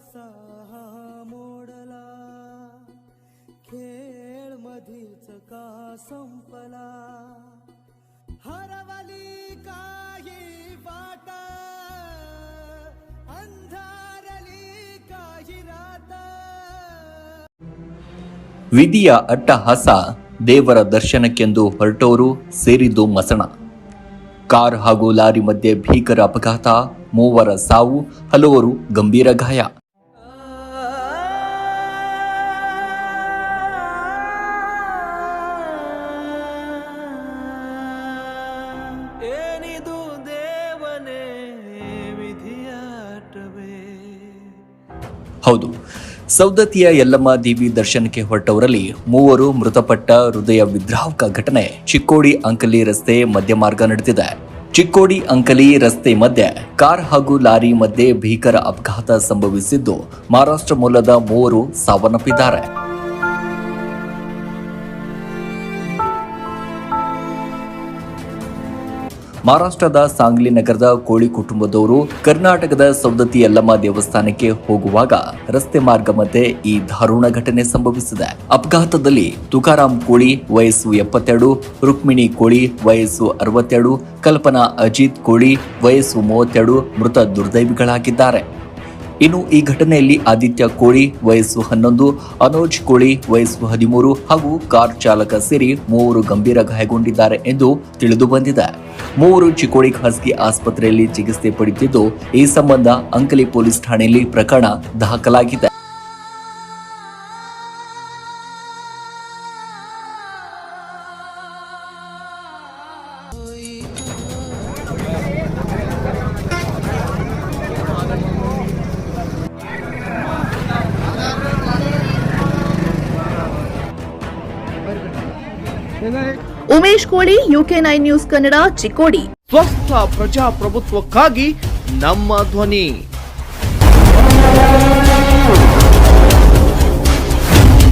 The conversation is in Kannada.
असा हा मोडला खेळ मधीच का संपला हरवली काही वाट अंधारली काही रात ವಿಧಿಯ ಅಟ್ಟಹಾಸ ದೇವರ ದರ್ಶನಕ್ಕೆಂದು ಹೊರಟವರು ಸೇರಿದ್ದು ಮಸಣ ಕಾರ್ ಹಾಗೂ ಲಾರಿ ಮಧ್ಯೆ ಭೀಕರ ಅಪಘಾತ ಮೂವರ ಸಾವು ಹಲವರು ಗಂಭೀರ ಗಾಯ ಹೌದು. ಸೌದತ್ತಿಯ ಯಲ್ಲಮ್ಮ ದೇವಿ ದರ್ಶನಕ್ಕೆ ಹೊರಟವರಲ್ಲಿ ಮೂವರು ಮೃತಪಟ್ಟ ಹೃದಯ ವಿದ್ರಾವಕ ಘಟನೆ ಚಿಕ್ಕೋಡಿ ಅಂಕಲಿ ರಸ್ತೆ ಮಧ್ಯ ಮಾರ್ಗ ನಡೆದಿದೆ. ಚಿಕ್ಕೋಡಿ ಅಂಕಲಿ ರಸ್ತೆ ಮಧ್ಯೆ ಕಾರ್ ಹಾಗೂ ಲಾರಿ ಮಧ್ಯೆ ಭೀಕರ ಅಪಘಾತ ಸಂಭವಿಸಿದ್ದು, ಮಹಾರಾಷ್ಟ್ರ ಮೂಲದ ಮೂವರು ಸಾವನ್ನಪ್ಪಿದ್ದಾರೆ. ಮಹಾರಾಷ್ಟ್ರದ ಸಾಂಗ್ಲಿ ನಗರದ ಕೋಳಿ ಕುಟುಂಬದವರು ಕರ್ನಾಟಕದ ಸೌದತ್ತಿ ಯಲ್ಲಮ್ಮ ದೇವಸ್ಥಾನಕ್ಕೆ ಹೋಗುವಾಗ ರಸ್ತೆ ಮಾರ್ಗ ಮಧ್ಯೆ ಈ ದಾರುಣ ಘಟನೆ ಸಂಭವಿಸಿದೆ. ಅಪಘಾತದಲ್ಲಿ ತುಕಾರಾಮ್ ಕೋಳಿ, ವಯಸ್ಸು ಎಪ್ಪತ್ತೆರಡು, ರುಕ್ಮಿಣಿ ಕೋಳಿ, ವಯಸ್ಸು ಅರವತ್ತೆರಡು, ಕಲ್ಪನಾ ಅಜಿತ್ ಕೋಳಿ, ವಯಸ್ಸು ಮೂವತ್ತೆರಡು ಮೃತ ದುರ್ದೈವಿಗಳಾಗಿದ್ದಾರೆ. ಇನ್ನು ಈ ಘಟನೆಯಲ್ಲಿ ಆದಿತ್ಯ ಕೋಳಿ ವಯಸ್ಸು ಹನ್ನೊಂದು, ಅನೋಜ್ ಕೋಳಿ ವಯಸ್ಸು ಹದಿಮೂರು ಹಾಗೂ ಕಾರ್ ಚಾಲಕ ಸೇರಿ ಮೂವರು ಗಂಭೀರ ಗಾಯಗೊಂಡಿದ್ದಾರೆ ಎಂದು ತಿಳಿದು ಬಂದಿದೆ. ಮೂವರು ಚಿಕೋಳಿ ಖಾಸಗಿ ಆಸ್ಪತ್ರೆಯಲ್ಲಿ ಚಿಕಿತ್ಸೆ ಪಡೆಯುತ್ತಿದ್ದು ಈ ಸಂಬಂಧ ಅಂಕಲಿ ಪೊಲೀಸ್ ಠಾಣೆಯಲ್ಲಿ ಪ್ರಕರಣ ದಾಖಲಾಗಿದೆ. Umesh Koli UK nine news Kannada Chikkodi. ಸ್ವಸ್ಥ ಪ್ರಜಾಪ್ರಭುತ್ವಕ್ಕಾಗಿ ನಮ್ಮ ಧ್ವನಿ.